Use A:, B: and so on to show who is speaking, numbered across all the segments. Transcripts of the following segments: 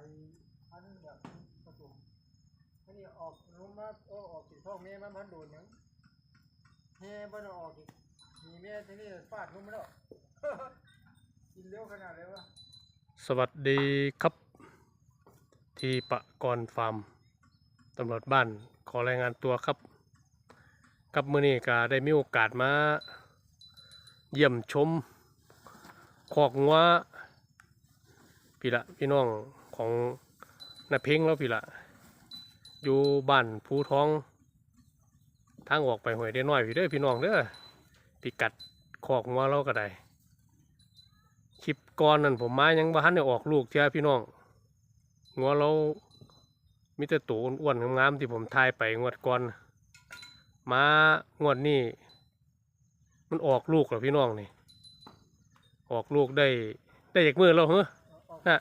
A: อันนี้เนี่ยผสมอันนี้ออกนุ่มาเออออกกินท้องแม่มาพันโดนหยังแม่บ้านออกอีกมีแม่ที่นี่ฟาดนุ่มไม่ได้กินเร็วขนาดเลยวะ
B: สวัสดีครับ ที่ปะกรฟาร์มตำรวจบ้านขอรายงานตัวครับ กับมือนี้ก็ได้มีโอกาสมา เยี่ยมชมคอกงัวพี่ละพี่น้อง ของนาเพ้งแล้วพี่ละอยู่บ้านภูท้อง ทางออกไปหวยได้น้อยพี่เด้อพี่น้องเด้อพิกัดคอกงัวเราก็ได้คลิปก่อนนั่นผมมายังบ้านได้ออกลูกเจ้าพี่น้องงัวเรามีแต่ตัวอ้วนๆงามที่ผมทายไปงวดก่อนมางวดนี้มันออกลูกแล้วพี่น้องนี่ ออกลูกได้ได้จากมือเราเหรอฮะ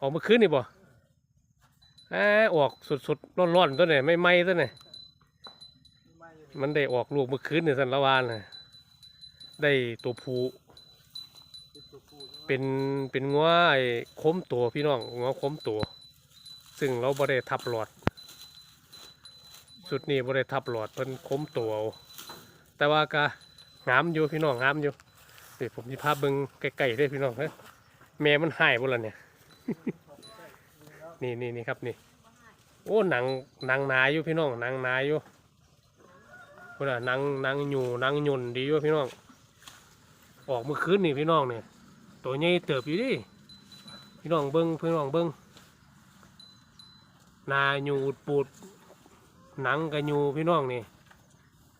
B: ออกเมื่อคืนนี่บ่แอบออกสดๆร้อนๆตัวเนี่ยไม่ไหม้ตัวเนี่ย
A: ไม่อยู่
B: มันได้ออกลูกเมื่อคืนนี่สันละวานนะได้ตัวผู้เป็นเป็นงัวไอ้คมตัวพี่น้องงัวคมตัว ซึ่งเราบ่ได้ทับหลอด สุดนี้บ่ได้ทับหลอดเพิ่นคมตัวแต่ว่าก็งามอยู่พี่น้องงามอยู่เดี๋ยวผมสิพาเบิ่งใกลๆด้พี่น้องเฮ้ยแม่มันหายบ่ล่ะเนี่ย นี่นี่นี่ครับนี่ โอ้หนังหนังหนาอยู่พี่น้องหนังหนาอยู่พุ่นน่ะหนังหนังอยู่หนังหยุ่นดีอยู่พี่น้อง ออกเมื่อคืนนี่พี่น้องเนี่ยตัวใหญ่เติบอยู่ดิพี่น้องเบิ้งพี่น้องเบิ้งนาอยู่ปูดหนังกับอยู่พี่น้องนี่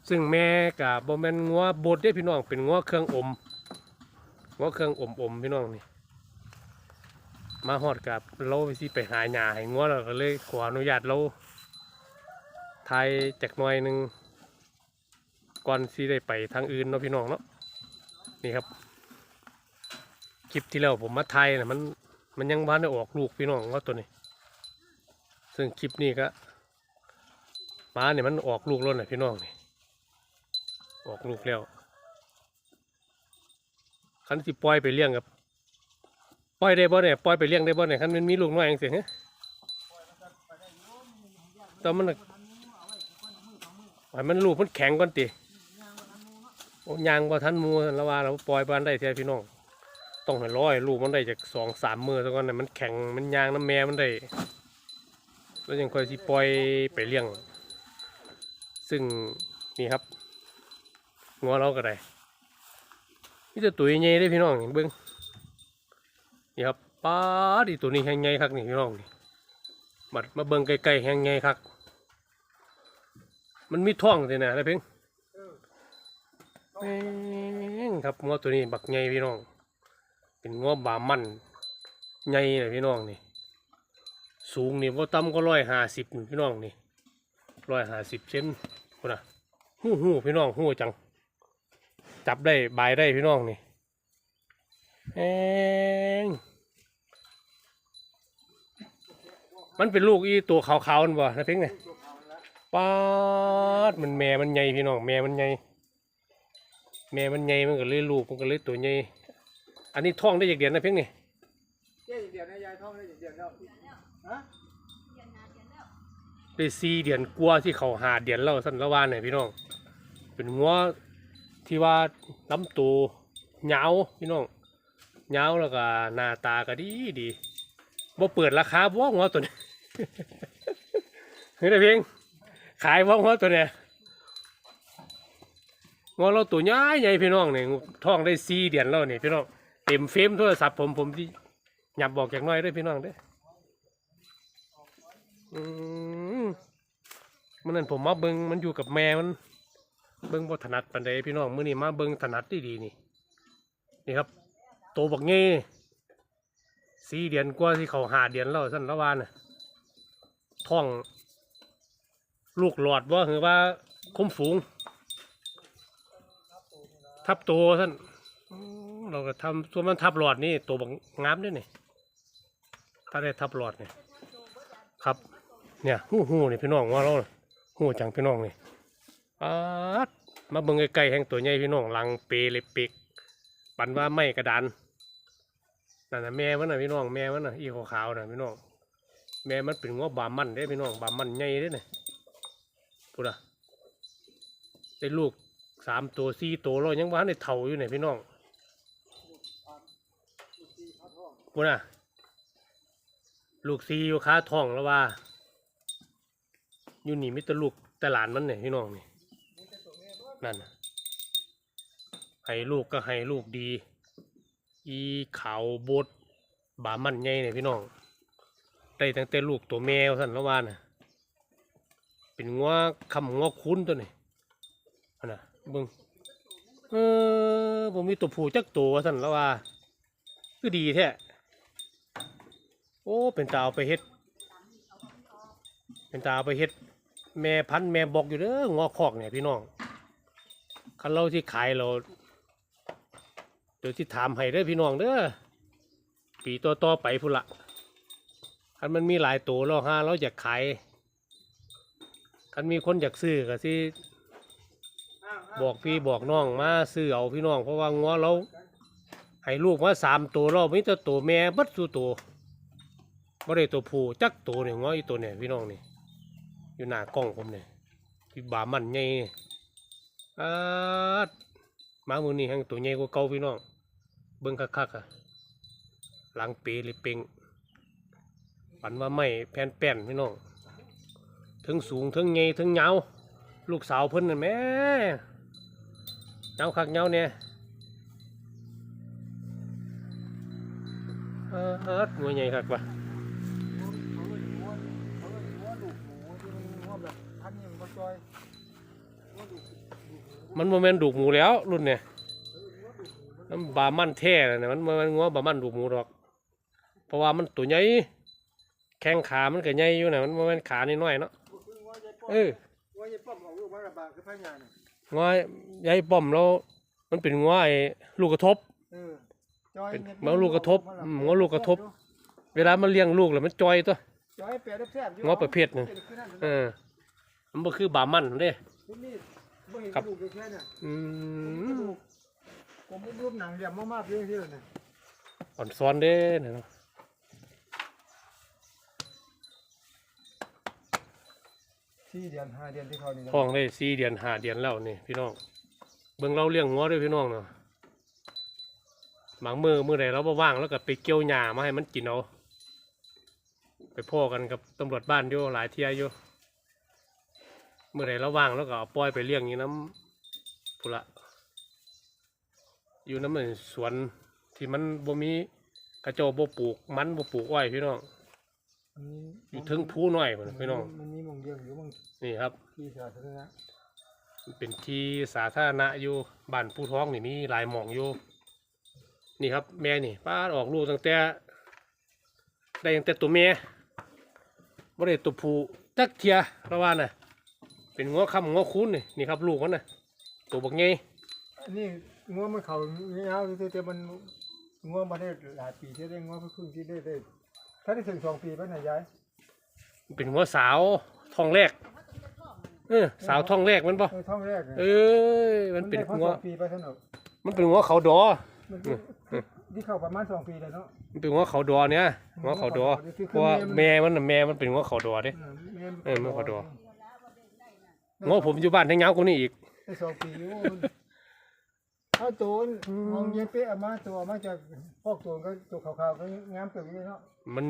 B: ซึ่งแม่กับบแมนงัวบดเด้พี่น้องเป็นงัวเครื่องอมงัวเครื่องอมอมพี่น้องนี่ มาฮอดกับเราไปสิไปหาหญ้าให้งัวเราก็เลยขออนุญาตเราทายจากหน่อยหนึ่งก่อนสิได้ไปทางอื่นเนาะพี่น้องเนาะนี่ครับคลิปที่แล้วผมมาไทยนะมันมันยังบ้านได้ออกลูกพี่น้องว่าตัวนี้ ซึ่งคลิปนี้ก็ม้าเนี่ยมันออกลูกแล้วนะพี่น้องนี่ออกลูกแล้วคันที่ปล่อยไปเลี้ยงกับ ปล่อยได้บ่เนี่ยปล่อยไปเลี้ยงได้บ่เนี่ยคันมันมีลูกน้อยเองสิฮะแตอนมันน่ะให้มันลูกมันแข็งก่อนติโอ้ยางบ่ทันมูล้วว่าเราปล่อยบ้านได้แท้พี่น้องต้องให้ร้อยลูกมันได้จากสองสามมือซะก่อนเนี่ยมันแข็งมันยางน้ำแม่มันได้แล้วยังค่อยสิปล่อยไปเลี้ยง ซึ่งนี่ครับงัวเราก็ได้นี่จะตัวใหญ่ได้พี่น้องเบิ้ง นี่ครับป้าดีตัวนี้แห้งใหญ่คักนี่พี่น้องนี่บัดมาเบิ้งไกลๆแห้งใหญ่คักมันมีท้องสินะได้เพ่ง
A: เออ
B: แม่งครับงัวตัวนี้บักใหญ่พี่น้อง เป็นงัวบามันใหญ่เลยพี่น้องนี่ สูงนี่ว่าต่ำก็ร้อยห้าสิบพี่น้องนี่ร้อยห้าสิบเซนคนน่ะหู้หู้พี่น้องหู้จัง จับได้บายได้พี่น้องนี่เอง มันเป็นลูกอีตัวขาวๆนั่นบ่นะเพ่งเนี่ย
A: ตัวเขาแล้ว
B: ป๊าดมันแม่มันใหญ่พี่น้องแม่มันใหญ่แม่มันใหญ่มันก็เลยลูกมันก็เลยตัวใหญ่อันนี้ท้องได้จากเดือนนะเพ่งนี่
A: เจ๊อย่างเดียวนะยายท้องได้อย่างเดียวแล้วฮะ
B: ได้สี่เดือนกลัวาที่เขาหาเดือนแล้วสั้นละวานเนี่ยพี่น้อง เป็นงัวที่ว่าลำตัวเหงาวพี่น้องเหงาวแล้วก็หน้าตาก็ดีดี บ่เปิดราคาบ่งัวตัวนี้เฮ้ยนะเพียงขายบ่งัวตัวเนี้ยงัวเราตัวใหญ่ใหญ่พี่น้องเนี่ยท้องได้สี่เดือนแล้วเนี่ยพี่น้องเต็มเฟรมโทรศัพท์ผมผมที่หยับบอกจากหน้อยเด้วยพี่น้องเด้อืมมันนั่นผมมาเบิงมันอยู่กับแม่มันเบิงบ่ถนัดปันใดพี่น้องมื้อนี้มาเบิงถนัดดีดีนี่นี่ครับโตบักเงี้ สี่เดือนกว่าที่เขาหาเดือนแล้วสั่นละวานน่ะท้อง ลูกหลอดว่าคือว่าคุ้มฝูง ทับโตสั่นเราก็ทำส่วนมันทับหลอดนี่โตบักงามด้วยนี่ถ้าได้ทับหลอดเนี่ยครับ เนี่ยหู้หู้นี่พี่น้องว่าเราหู้จังพี่น้องนี่อาดมาเบิ่งไกลๆแห่งตัวใหญ่พี่น้องลังเปเลยเปกปันว่าไม่กระดาน นั่นนะแม่มันน่ะพี่น้องแม่มันน่ะอีขาวๆน่ะพี่น้องแม่มันเป็นงัวบามันเด้พี่น้องบามันใหญ่เด้น่ะพูดอะได้ลูกสามตัวสี่ตัวแล้วยังว่าในเท่าอยู่เนี่ยพี่น้องพูดอะลูกสี่อยู่ค้าทองแล้วว่า อยู่นี่มิตรลูกตลานมันเนี่ยพี่น้องนี่นั่นนะให้ลูกก็ให้ลูกดี อีขาวบดบามันใหญ่เนี่ยพี่น้องได้ตั้งแต่ลูกตัวแมวสั่นล้วาน่ะเป็นงัวคำงัวคุ้นตัวนี่อันะบิ่งเออผมมีตัวผู้จักตัวสั่นล้วาคือดีแท้โอ้เป็นตาเอาไปเฮ็ด เป็นตาเอาไปเฮ็ด แม่พันแม่บอกอยู่เด้องอคอกเนี่ยพี่น้องคันเราที่ขายเรา เดี๋ยวที่ถามให้เด้อพี่น้องเด้อปีต่อต่อไปพุ่นละคันมันมีหลายตัวเราห้าเราอยากขายคันมีคนอยากซื้อก็สิบอกพี่บอกน้องมาซื้อเอาพี่น้องเพราะว่างัวเราให้ลูกมาสามตัวเรามีแต่ตัวแม่บัดสู่ตัวบ่ได้ตัวผู้จักตัวเนี่ยงัวอีตัวเนี่ยพี่น้องนี่อยู่หน้ากล้องผมเนี่ยพี่บามันใหญ่นี่อา หมามือนี่แห่งตัวใหญ่กว่าเก่าพี่น้อง เบิ่งคักๆอะหลังเปเลยเป่งฝันว่าไม่แผ่นแป้นพี่น้องถึงสูงถึงใหญ่ถึงยาลูกสาวเพิ่นน่ะแม่ยาคักยาเนี่ยเออเออหน่วยใหญ่คักปะ
A: เขาเลยงัวเขาเลยงัวลูกหมูที่มันงัวแบบพันธุ์นี่มันบ่จอย มู
B: มันโมเมนดูกหมูแล้ว รุ่นเนี่ย
A: เอองัวลูกหมูมัน
B: มันบามันแท้เลยนะมันบ่แมันงัวบามันดูกหมูหรอก เพราะว่ามันตัวใหญ่แข้งขามันก็ใหญ่อยู่นะมันโมเมนขาน้อยๆเนาะ
A: บ่คืองัวยายป้อม
B: เออ
A: งัวยายป้อมออกลูกมาระบาดคือพญาน่ะ
B: งัวใหญ่ป้อมแล้วมันเป็นงัวไอ้ลูกกระทบ
A: เออจอย
B: เป็น
A: นี่ย
B: เหมือนลูกกระทบ
A: มัน
B: อืมงัวลูกกระทบ เวลามันเลี้ยงลูกแล้วมันจอยตัว
A: จอยแปลได้แซ่บอยู่
B: งัวประเภทหนึ่ง
A: คือนั่น
B: เออมันบ่คือบามันเด้
A: ที่นี่ บ่เห็น
B: ครับ
A: กระดูกแค่น่ะ
B: อื
A: กระ
B: ม
A: ดูกผมรูปหนังเหลี่ยมมากๆเพียงที่เลยนะ
B: อ่อนซ้อนเด้เนี่ยเนาะ
A: สี่เดือนห้าเดือนที่เขานี่นะ
B: ท้องได้สี่เดือนห้าเดือนแล้วนี่พี่น้องเบิ่งเราเลี้ยงงัวด้วยพี่น้องเนาะบางมือมือใดเราบ่ว่างแล้วก็ไปเกี่ยวหญ้ามาให้มันกินเอาไปพ่อกันกับตำรวจบ้านอยู่หลายเที่ยอยู่ มื่อใดเราว่างแล้วก็เอาปล่อยไปเลี้ยงอยู่น้ำพุละ อยู่น้ำเหมือนสวนที่มันบ่มีกระโจบ่ปลูกมันบ่ปลูกอ้อยพี่น้องอยู่ทึงผู้น้อยพุ่นพี่น้อง
A: มันมีมองเดียวอยู่มอง
B: นี่ครับ
A: ที่สาธารณะ
B: เป็นที่สาธารณะอยู่บ้านผู้ท้องนี่มีหลายหมองอยู่นี่ครับ แม่นี่ป้าออกลูกตั้งแต่ได้ตั้งแต่ตัวแม่บ่ได้ตัวผู้จักเทียระว่าน่ะ เป็นงัวคำงัวคุ้นนี่นี่ครับลูกมันน่ะตัวบักใหญ่
A: อันนี้งัวมันเขาเงาๆแต่มันงัวมาได้หลายปีที่ได้งัวเพิ่งครึ่งที่ได้ได้ถ้าได้ถึงสองปีป่ะนายยาย
B: เป็นงัวสาวท้องแรกเออสาวท้องแรกมันปะ
A: เออท้องแรก
B: เออมันเป็น
A: ได้พอ
B: งัว
A: สองปีไปสนุก
B: มันเป็นงัวเขาดอ
A: มันก็ที่เข้าประมาณสองปีเลยเนาะ
B: มันเป็นงัวเขาดอเนี่ยงัวเขาดอเพราะว่าแม่มันน่ะแม่มันเป็นงัวเขาดอเด้เออมันขอ ดูงัวผมอยู่บ้านทั้งยาวกว่านี้อีก
A: ได้สองปีอยู่เอาตัวมองเย็บเป๊ะเอามาตัวเอามาจากพอกตัวก็ตัวขาวๆก็งามเกิดเลยเนาะ
B: มัน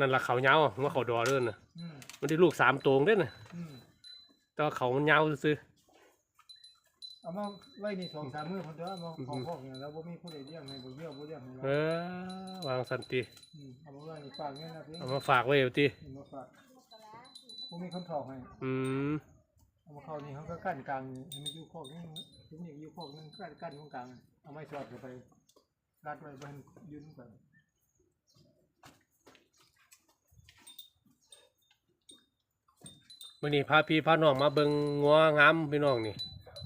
B: นั่นละเขายาวงัวเขาดอเด้อน่ะ
A: อืม
B: มันได้ลูกสามตัวเด้อน่ะ
A: อืม
B: แต่ว่าเขามันยาวซื่อ
A: เอามาไว้นี่สองสามมื้อคนเดียวเอามาของพอกเนี่ยแล้วบ่มีผู้ใดเลี้ยงให้บ่เลี้ยงบ่เลี้ยงให้
B: ๆเอ
A: เรา
B: อวางสันติ
A: อืมเอามาไว้ในปากเนี่ยนะพี่
B: เอามาฝากไว้เอาติ
A: เอามาฝากบ่มีคนถอกให้
B: อืม
A: เอามาเข้านี่เขาก็กั้นกลางนี่ให้มันอยู่คอกนี่ถึงนี่อยู่คอกนึงกั้นกั้นตรงกลาง เอาไม้สอดเข้าไปรัดไว้บนยืนกัน
B: มื่อนี้พาพี่พาน้องมาเบิ่งงัวงามพี่น้องนี่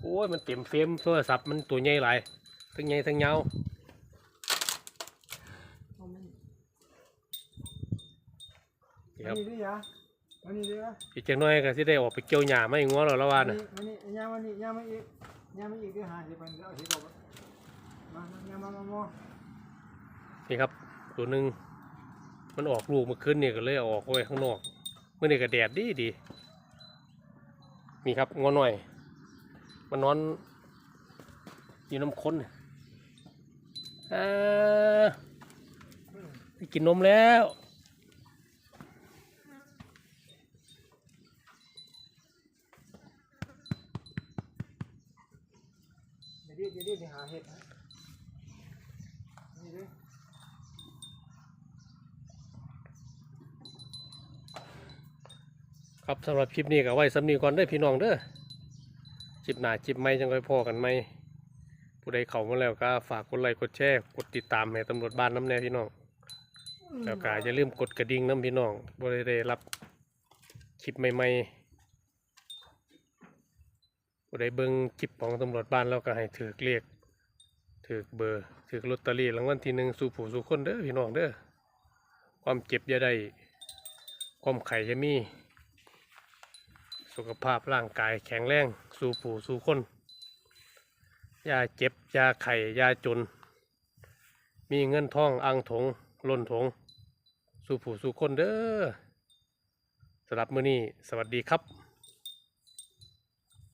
B: โอ้ยมันเต็มเฟรมโทรศัพท์มันตัวใหญ่หลายทั้งใหญ่ทั้งยาว
A: เอามัน
B: นี่ครับ
A: นี่ดิยะมานี่ดิยะ
B: อีกจังน้อยก็สิได้ออกไปเกี่ยวหญ้าไม่งัวแล้วละว่าน่ะ
A: มานี่ย่างมานี่ย่างมาอีกย่างมาอีกเดี๋ยวหาสิไปเอาสิบอกมามาย่างมามามา
B: นี่ครับ ตัวหนึ่งมันออกลูกเมื่อคืนนี่ก็เลยเอาออกไว้ข้างนอกเมื่อนี่ก็แดดดีดีนี่ครับงอหน่อย มันนอนอยู่น้ำค้นเนี่ยอ่าได้กินนมแล้ว
A: เดี๋ยวดิเดี๋ยวดิไปหาเห็ดนะนี่ดิ
B: ครับสำหรับคลิปนี้ก็ไว้สำนีก่อนเด้อพี่น้องเด้อคลิปหนาคลิปใหม่จังค่อยพอกันไหมผู้ใดเข้ามาแล้วก็ฝากกดไลค์กดแชร์กดติดตามให้ตำรวจบ้านน้ำแน่พี่น้องแล้วก็อย่าลืมกดกระดิ่งน้ำพี่น้องบริได้รับคลิปใหม่ๆ ได้เบิ้งคลิปของตำรวจบ้านแล้วก็ให้ถือเรียกถือเบอร์ถือลอตเตอรี่รางวัลที่หนึ่งสู่ผู้สู่คนเด้อพี่น้องเด้อความเจ็บอย่าได้ ความไข่จะมี สุขภาพร่างกายแข็งแรงสู่ผู้สู่คนอยาเจ็บยาไข่ยาจน มีเงินทองอ่างถงล้นถง สู่ผู้สู่คนเด้อสำหรับมื้อนี้ สวัสดีครับ